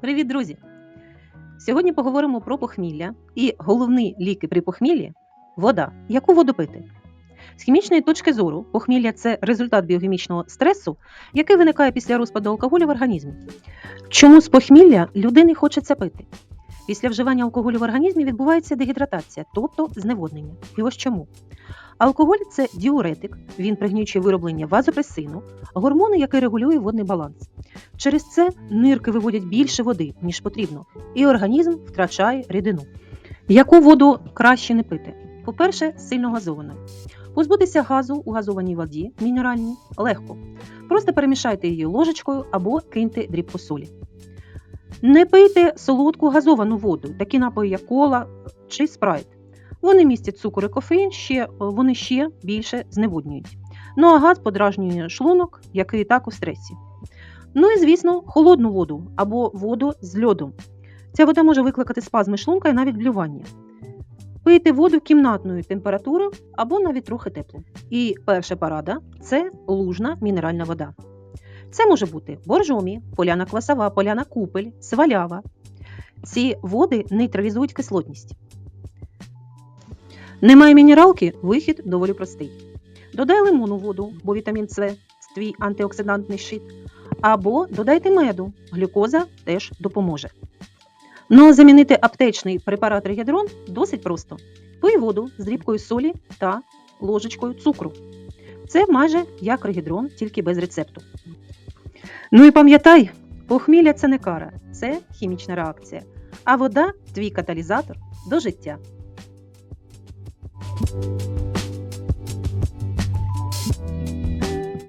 Привіт, друзі! Сьогодні поговоримо про похмілля і головні ліки при похміллі вода. Яку воду пити? З хімічної точки зору, похмілля це результат біохімічного стресу, який виникає після розпаду алкоголю в організмі. Чому з похмілля людини хочеться пити? Після вживання алкоголю в організмі відбувається дегідратація, тобто зневоднення. І ось чому. Алкоголь це діуретик, він пригнічує вироблення вазопресину, гормону, який регулює водний баланс. Через це нирки виводять більше води, ніж потрібно, і організм втрачає рідину. Яку воду краще не пити? По-перше, сильно газовану. Позбутися газу у газованій воді мінеральній легко. Просто перемішайте її ложечкою або киньте дрібку солі. Не пийте солодку газовану воду, такі напої, як кола чи спрайт. Вони містять цукор і кофеїн, ще, вони ще більше зневоднюють. Ну а газ подражнює шлунок, який так у стресі. Ну і, звісно, холодну воду або воду з льодом. Ця вода може викликати спазми шлунка і навіть блювання. Пийте воду кімнатної температури або навіть трохи теплу. І перша порада це лужна мінеральна вода. Це може бути боржомі, поляна квасова, поляна купель, свалява. Ці води нейтралізують кислотність. Немає мінералки, вихід доволі простий. Додай лимонну воду, бо вітамін С твій антиоксидантний щит. Або додайте меду, глюкоза теж допоможе. Ну а замінити аптечний препарат регідрон досить просто. Пий воду з дрібкою солі та ложечкою цукру. Це майже як регідрон, тільки без рецепту. Ну і пам'ятай, похмілля це не кара, це хімічна реакція. А вода твій каталізатор до життя. Thank you.